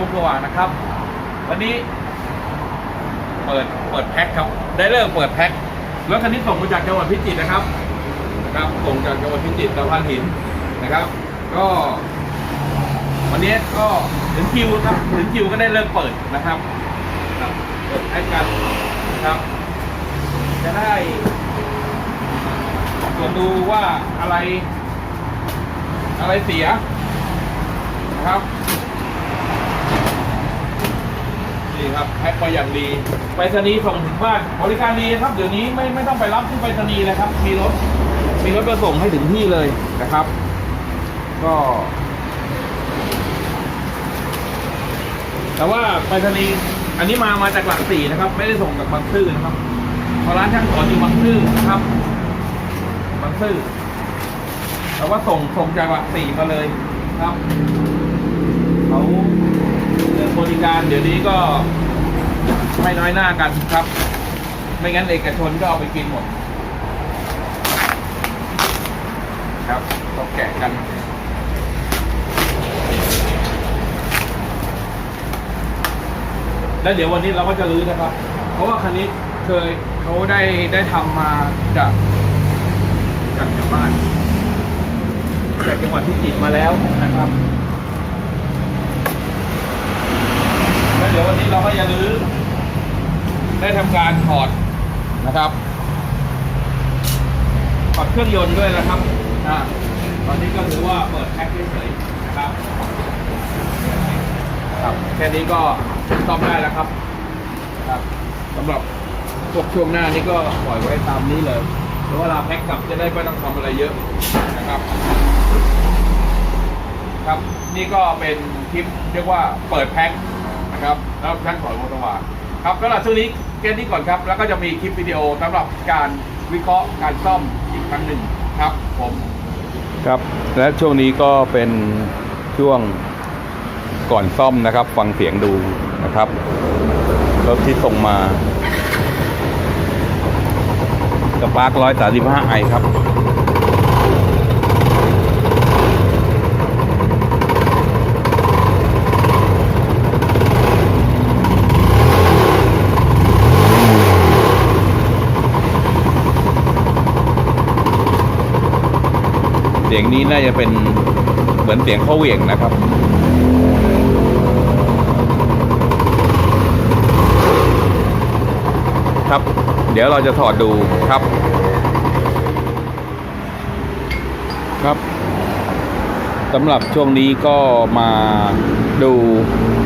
ผมทักสอว่างนะครับ วันนี้ เปิดเปิดแพ็คครับ ได้เริ่มเปิดแพ็ครถคันนี้ส่งมาจากจังหวัดพิจิตรนะครับนะครับส่งจากจังหวัดพิจิตรสะพานหินนะครับ ก็ วันนี้ก็ถึงคิวครับถึงคิวก็ได้เริ่มเปิดนะครับครับเปิดแพ็คกันนะครับ จะได้ตรวจดูว่าอะไร อะไรเสียนะครับ นี่ครับแพ็คมาอย่างดีไปรษณีย์ส่งถึงบ้านบริการดีครับเดี๋ยวนี้ไม่ไม่ต้องไปรับที่ไปรษณีย์นะครับ มีรถมีรถมาส่งให้ถึงที่เลยนะครับ ก็ แต่ว่าไปรษณีย์อันนี้มามาจากหลักสี่นะครับ ไม่ได้ส่งจากบางซื่อนะครับเพราะร้านช่างสอนอยู่บางซื่อนะครับบางซื่อแต่ว่าส่งส่งจากหลักสี่มาเลยครับเขา บริการเดี๋ยวนี้ก็ไม่น้อยหน้ากันครับ ไม่งั้นเอกชนก็เอาไปกินหมด ครับต้องแกะกันแล้วเดี๋ยววันนี้เราก็จะรื้อนะครับ เพราะว่าคันนี้เคยเขาได้ได้ทำมาจากจากชาวบ้านจากจังหวัดพิจิตรมาแล้วนะครับ แล้ว เดี๋ยววันนี้เราก็จะรื้อได้ทำการถอดนะครับถอดเครื่องยนต์ด้วยนะครับอ่าตอนนี้ก็ถือว่าเปิดแพ็คเฉยๆนะครับครับแค่นี้ก็ซ่อมได้แล้วครับครับสำหรับพวกช่วงหน้านี่ก็ปล่อยไว้ตามนี้เลยเพราะเวลาแพ็คกลับจะได้ไม่ต้องทำอะไรเยอะนะครับ ครับนี่ก็เป็นคลิปเรียกว่าเปิดแพ็ค ครับแล้วท่านถอยมอเตอร์วาครับสำหรับช่วงนี้แค่นี้ก่อนครับ แล้วก็จะมีคลิปวิดีโอสำหรับการวิเคราะห์การซ่อมอีกครั้งหนึ่งครับผมครับและช่วงนี้ก็เป็นช่วงก่อนซ่อมนะครับ ฟังเสียงดูนะครับรถที่ส่งมาสปาร์คร้อยสาสิบห้าไอครับ เสียงนี้น่าจะเป็นเหมือนเสียงเข้าเหวี่ยงนะครับครับ เดี๋ยวเราจะถอดดูครับ ครับสำหรับช่วงนี้ก็มาดู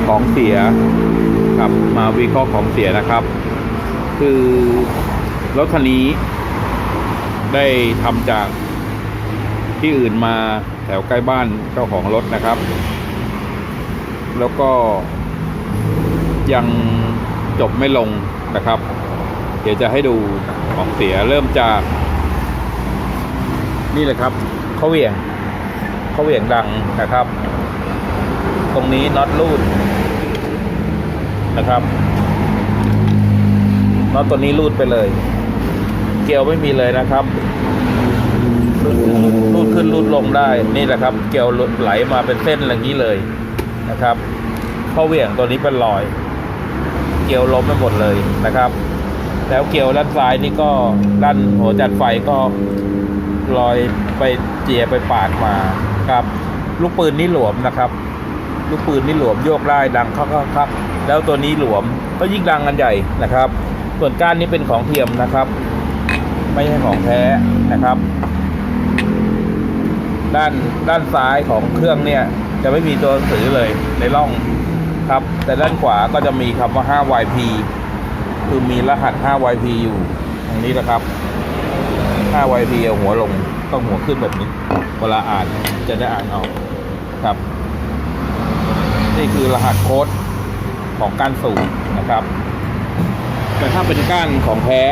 ของเสียครับ มาวิเคราะห์ของเสียนะครับ คือรถคันนี้ได้ทำจาก ที่อื่นมาแถวใกล้บ้านเจ้าของรถนะครับ แล้วก็ยังจบไม่ลงนะครับ เดี๋ยวจะให้ดูของเสียเริ่มจาก นี่แหละครับเขาเหวี่ยงเขาเหวี่ยงดังนะครับ ตรงนี้น็อตรูดนะครับน็อตตัวนี้รูดไปเลย เกลียวไม่มีเลยนะครับ รูดขึ้นรูดลงได้นี่แหละครับ เกลียวไหลมาเป็นเส้นอย่างนี้เลยนะครับเข้าเหวี่ยงตัวนี้เป็นรอย เกลียวล้มไปหมดเลยนะครับ แล้วเกลียวด้านซ้ายนี่ก็ด้านหัวจัดไฟก็ลอยไปเจียไปปาดมาครับ ลูกปืนนี่หลวมนะครับ ลูกปืนนี่หลวมโยกได้ดังคักคักคักแล้วตัวนี้หลวมก็ยิ่งดังกันใหญ่นะครับ ส่วนก้านนี้เป็นของเทียมนะครับ ไม่ใช่ของแท้นะครับ ด้านด้านซ้ายของเครื่องเนี่ย จะไม่มีตัวหนังสือเลยในร่องครับ แต่ด้านขวาก็จะมีคำว่า 5YP คือมีรหัส 5YP อยู่ตรงนี้นะครับ 5YP เอาหัวลงต้องหัวขึ้นแบบนี้ เวลาอ่านจะได้อ่านเอาครับ นี่คือรหัสโค้ดของการสูบนะครับ แต่ถ้าเป็นก้านของแท้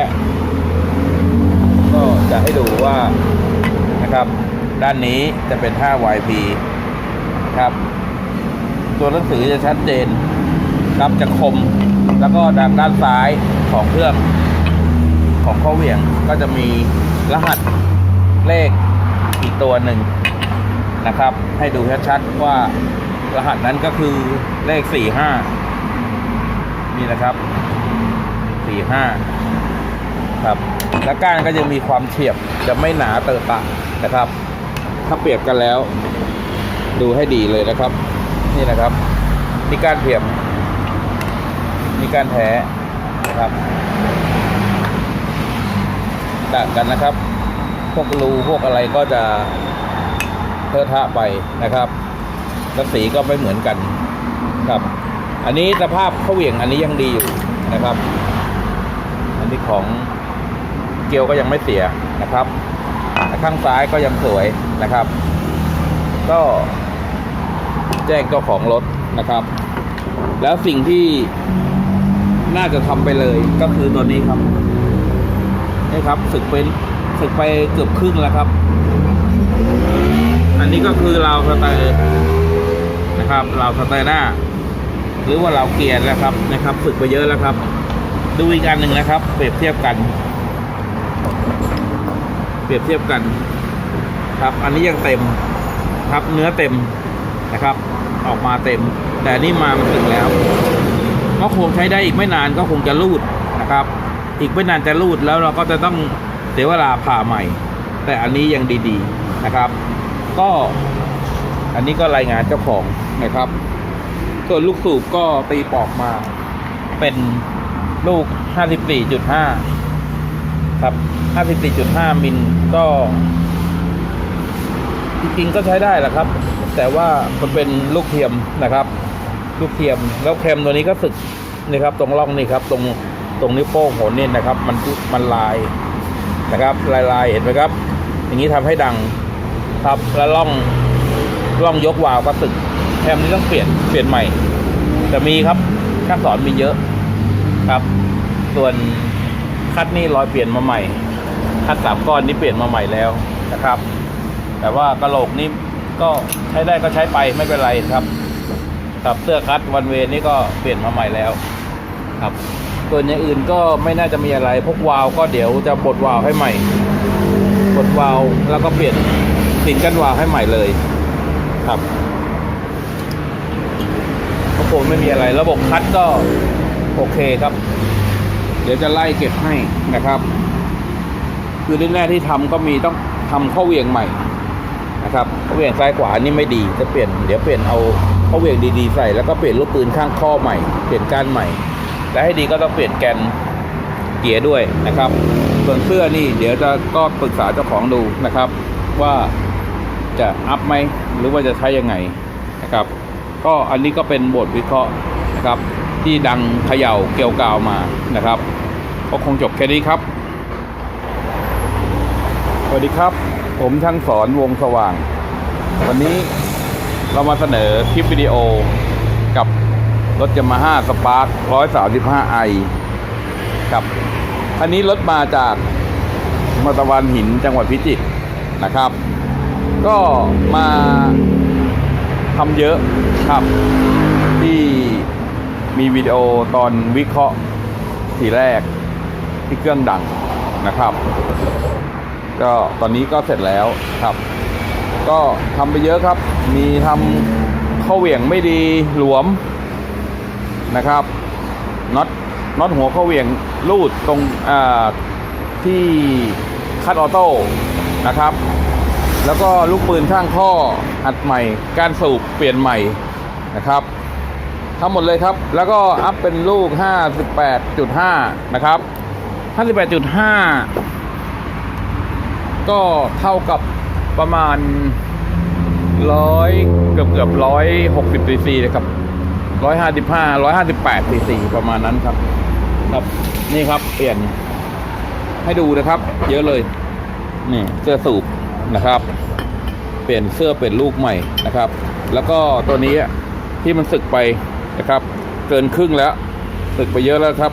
ก็จะให้ดูว่านะครับ ด้านนี้จะเป็น 5YP ครับ ตัวหนังสือจะชัดเจนครับจะคม แล้วก็ด้านด้านซ้ายของเครื่องของข้อเหวี่ยงก็จะมีรหัสเลขอีกตัวหนึ่งนะครับ ให้ดูชัดๆว่ารหัสนั้นก็คือเลขสี่ห้านี่นะครับสี่ห้าครับ และก้านก็จะมีความเฉียบจะไม่หนาเตอะตะนะครับ ถ้าเปรียบกันแล้ว ดูให้ดีเลยนะครับ นี่นะครับนี่ก้านเพียบนี่ก้านแท้นะครับต่างกันนะครับ พวกรูพวกอะไรก็จะเทอะทะไปนะครับแล้วสีก็ไม่เหมือนกันครับ อันนี้สภาพเขาเหวี่ยงอันนี้ยังดีอยู่นะครับ อันนี้ของเกลียวก็ยังไม่เสียนะครับ ข้างซ้ายก็ยังสวย นะครับ ก็แจ้งเจ้าของรถนะครับ แล้วสิ่งที่น่าจะทำไปเลยก็คือตัวนี้ครับนี่ครับสึกเป็นสึกไปเกือบครึ่งแล้วครับ อันนี้ก็คือราวสเตอร์นะครับราวสเตอร์หน้า หรือว่าเราเกียร์นะครับนะครับฝึกไปเยอะแล้วครับ ดูอีกอันหนึ่งนะครับ เปรียบเทียบกัน เปรียบเทียบกัน ครับ อันนี้ยังเต็มครับเนื้อเต็มนะครับ ออกมาเต็ม แต่นนี่มามันถึงแล้วก็คงใช้ได้อีกไม่นานก็คงจะรูดนะครับ อีกไม่นานจะรูดแล้วเราก็จะต้องเสียเวลาผ่าใหม่ แต่อันนี้ยังดีๆนะครับ ก็อันนี้ก็รายงานเจ้าของนะครับ ส่วนลูกสูบก็ตีปอกมา เป็นลูก 54.5 ครับ 54.5 มิลก็ จริงๆก็ใช้ได้แหละครับ แต่ว่ามันเป็นลูกเทียมนะครับ ลูกเทียมแล้วเค็มตัวนี้ก็สึกนี่ครับ ตรงร่องนี่ครับ ตรงตรงนิ้วโป้งหัวนี่นะครับ มันมันลายนะครับลายลายเห็นไหมครับ อย่างนี้ทำให้ดังครับแล้วร่องร่องยกวาวก็สึกแคมนี้ต้องเปลี่ยนเปลี่ยนใหม่ แต่มีครับช่างสอนมีเยอะครับ ส่วนคัดนี่รอยเปลี่ยนมาใหม่คัดสามก้อนนี่เปลี่ยนมาใหม่แล้วนะครับ แต่ว่ากระโหลกนี่ก็ใช้ได้ก็ใช้ไปไม่เป็นไรครับครับเสื้อคัดวันเวนี่ก็เปลี่ยนมาใหม่แล้ว ครับส่วนอย่างอื่นก็ไม่น่าจะมีอะไร พวกวาล์วก็เดี๋ยวจะบดวาล์วให้ใหม่บดวาล์วแล้วก็เปลี่ยนติดกันวาล์วให้ใหม่เลยครับก็คงไม่มีอะไร ระบบคัดก็โอเคครับ เดี๋ยวจะไล่เก็บให้นะครับ คือแรกที่ทำก็มีต้องทำข้อเวียงใหม่ นะครับข้อเวียงซ้ายขวานี่ไม่ดีจะเปลี่ยนเดี๋ยวเปลี่ยนเอาข้อเวียงดีๆใส่แล้วก็เปลี่ยนลูกปืนข้างข้อใหม่ เปลี่ยนก้านใหม่ และให้ดีก็ต้องเปลี่ยนแกนเกียร์ด้วยนะครับ ส่วนเสื้อนี่เดี๋ยวจะก็ปรึกษาเจ้าของดูนะครับ ว่าจะอัพไหมหรือว่าจะใช้ยังไงนะครับ ก็อันนี้ก็เป็นบทวิเคราะห์นะครับ ที่ดังเขย่าเกลียวกาวมานะครับก็คงจบแค่นี้ครับ สวัสดีครับ ผมช่างสอนวงสว่าง วันนี้เรามาเสนอคลิปวิดีโอกับรถยามาฮ่าสปาร์ค135ไอครับคันนี้รถมาจากมาตะวันหินจังหวัดพิจิตรนะครับ ก็มาทำเยอะครับ ที่มีวิดีโอตอนวิเคราะห์ทีแรกที่เครื่องดังนะครับ ก็ตอนนี้ก็เสร็จแล้วครับ ก็ทำไปเยอะครับ มีทำข้อเหวี่ยงไม่ดีหลวมนะครับน็อตน็อตหัวข้อเหวี่ยงรูดตรงที่คัดออโต้นะครับ แล้วก็ลูกปืนข้างข้ออัดใหม่ การสูบเปลี่ยนใหม่นะครับทั้งหมดเลยครับ แล้วก็อัพเป็นลูก 58.5 นะครับ 58.5 ก็เท่ากับประมาณร้อยเกือบเกือบร้อยหกสิบซีซีนะครับร้อยห้าสิบห้าร้อยห้าสิบแปดซีซีประมาณนั้นครับ ครับนี่ครับเปลี่ยนให้ดูนะครับ เยอะเลยนี่เสื้อสูบนะครับ เปลี่ยนเสื้อเปลี่ยนลูกใหม่นะครับ แล้วก็ตัวนี้ที่มันสึกไปนะครับ เกินครึ่งแล้วสึกไปเยอะแล้วครับ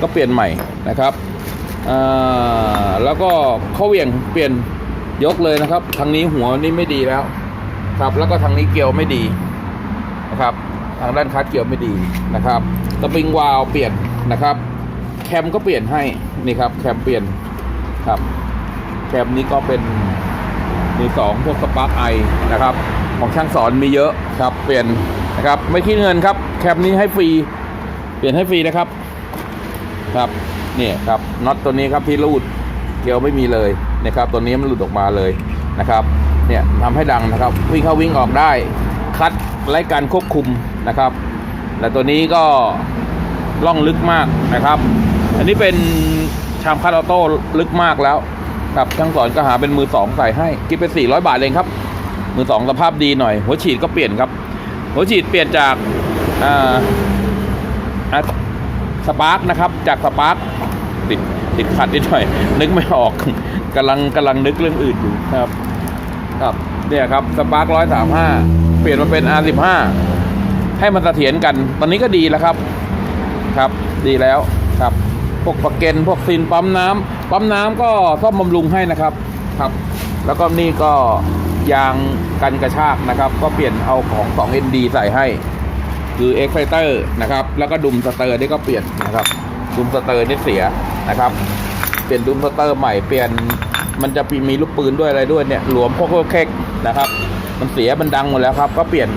ก็เปลี่ยนใหม่นะครับ แล้วก็เขาเหวี่ยงเปลี่ยนยกเลยนะครับ ทางนี้หัวนี่ไม่ดีแล้ว ครับแล้วก็ทางนี้เกลียวไม่ดีนะครับ ทางด้านคัดเกลียวไม่ดีนะครับสปริงวาลวเปลี่ยนนะครับ แคมก็เปลี่ยนให้นี่ครับ แคมเปลี่ยนครับ แคมนี้ก็เป็นมือสองพวกสปาร์กไอนะครับ ของช่างสอนมีเยอะครับเปลี่ยนนะครับ ไม่คิดเงินครับ แคปนี้ให้ฟรีเปลี่ยนให้ฟรีนะครับครับ เนี่ยครับน็อตตัวนี้ครับที่รูดเกลียวไม่มีเลยนะครับตัวนี้มันหลุดออกมาเลยนะครับเนี่ยทำให้ดังนะครับ วิ่งเข้าวิ่งออกได้คัดไล่การควบคุมนะครับและตัวนี้ก็ล่องลึกมากนะครับ อันนี้เป็นชามคัดออโต้ลึกมากแล้วครับช่างสอนก็หาเป็นมือสองใส่ให้คิดเป็น400 บาทเองครับ มือสองสภาพดีหน่อย หัวฉีดก็เปลี่ยนครับ หัวฉีดเปลี่ยนจากอ่าสปาร์กนะครับจากสปาร์ก ติดติดขัดนิดหน่อย นึกไม่ออกกำลังกำลังนึกเรื่องอื่นอยู่ครับ ครับเนี่ยครับสปาร์กร้อยสามห้าเปลี่ยนมาเป็น R สิบห้าให้มันเสถียรกัน ตอนนี้ก็ดีแล้วครับ ครับ ดีแล้วครับ พวกปะเกนพวกซินปั๊มน้ำปั๊มน้ำก็ซ่อมบำรุงให้นะครับ ครับ แล้วก็นี่ก็ยางกันกระชากนะครับ ก็เปลี่ยนเอาของ 2ND ใส่ให้ คือ Exciter นะครับ แล้วก็ดุมสเตอร์นี่ก็เปลี่ยนนะครับ ดุมสเตอร์นี่เสีย นะครับ เปลี่ยนดุมสเตอร์ใหม่เปลี่ยนมันจะมีลูกปืนด้วยอะไรด้วยเนี่ยหลวมพวกเคกนะครับ มันเสียมันดังหมดแล้วครับ ก็เปลี่ยน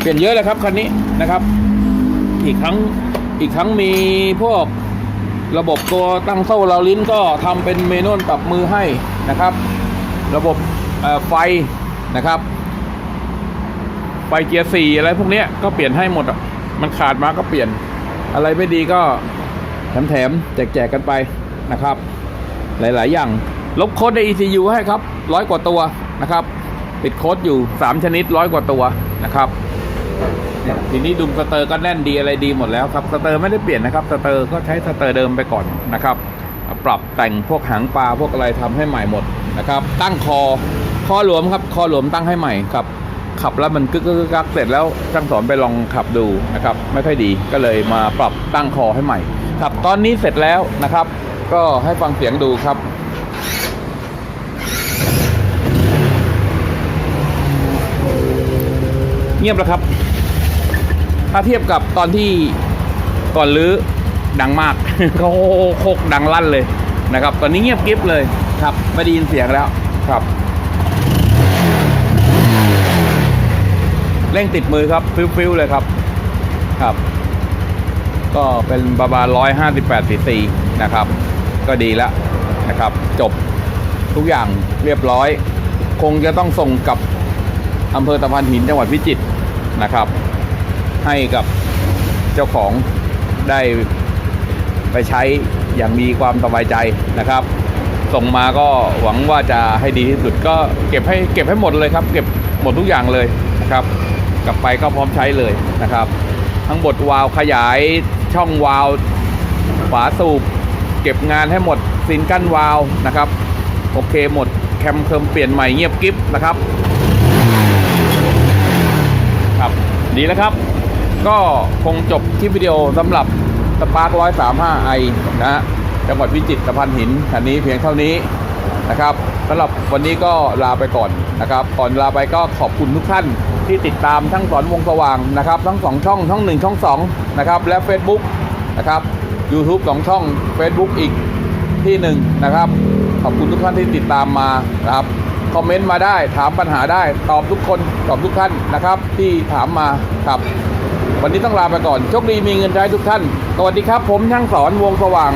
เปลี่ยนเยอะเลยครับคันนี้นะครับ อีกครั้งอีกครั้งมีพวกระบบตัวตั้งโซ่เราลิ้นก็ทำเป็นเมนูปรับมือให้นะครับ ระบบไฟนะครับไฟเกียร์สี่อะไรพวกเนี้ยก็เปลี่ยนให้หมดอะมันขาดมาก็เปลี่ยน อะไรไม่ดีก็ แถมๆแจกๆกันไปนะครับ หลายๆ อย่าง ลบโค้ดใน ECU ให้ครับร้อยกว่าตัวนะครับ ติดโค้ดอยู่ 3 ชนิดร้อยกว่าตัวนะครับทีนี้ดุมสเตอร์ก็แน่นดีอะไรดีหมดแล้วครับสเตอร์ไม่ได้เปลี่ยนนะครับสเตอร์ก็ใช้สเตอร์เดิมไปก่อนนะครับ ปรับแต่งพวกหางปลาพวกอะไรทำให้ใหม่หมดนะครับ ตั้งคอคอหลวมครับคอหลวมตั้งให้ใหม่ครับขับแล้วมันกึกกึกกึกกักเสร็จแล้วช่างสอนไปลองขับดูนะครับ ไม่ค่อยดีก็เลยมาปรับตั้งคอให้ใหม่ ครับตอนนี้เสร็จแล้วนะครับ ก็ให้ฟังเสียงดูครับเงียบแล้วครับ ถ้าเทียบกับตอนที่ก่อนรื้อดังมากเขาโคกดังลั่นเลยนะครับ ตอนนี้เงียบกริบเลยครับ ไม่ได้ยินเสียงแล้วครับเร่งติดมือครับ ฟิวๆเลยครับ ครับ ก็เป็นประมาณร้อยห้าสิบแปดซีซีนะครับ ก็ดีแล้วนะครับ จบทุกอย่างเรียบร้อย คงจะต้องส่งกับอำเภอตะพานหินจังหวัดพิจิตรนะครับ ให้กับเจ้าของได้ไปใช้อย่างมีความสบายใจนะครับ ส่งมาก็หวังว่าจะให้ดีที่สุดก็เก็บให้เก็บให้หมดเลยครับ เก็บหมดทุกอย่างเลยนะครับ กลับไปก็พร้อมใช้เลยนะครับ ทั้งบดวาล์วขยาย ช่องวาล์วฝาสูบ เก็บงานให้หมดซินกั้นวาล์วนะครับ โอเคหมดแคมเคิมเปลี่ยนใหม่เงียบกิฟนะครับ ครับดีแล้วครับ ก็คงจบที่วิดีโอสำหรับสปาร์ค135 i นะฮะจังหวัดพิจิตรตะพันหินอันนี้เพียงเท่านี้นะครับสำหรับวันนี้ก็ลาไปก่อนนะครับ ก่อนลาไปก็ขอบคุณทุกท่าน ที่ติดตามทั้งสอนวงสว่างนะครับ ทั้งสองช่องช่องหนึ่งช่องสองนะครับและ Facebook นะครับ YouTube สองช่อง Facebook อีกที่หนึ่งนะครับ ขอบคุณทุกท่านที่ติดตามมานะครับคอมเมนต์มาได้ถามปัญหาได้ตอบทุกคนตอบทุกท่านนะครับ ที่ถามมาครับ วันนี้ต้องลาไปก่อนโชคดีมีเงินใช้ทุกท่าน สวัสดีครับ ผมช่างสอนวงสว่าง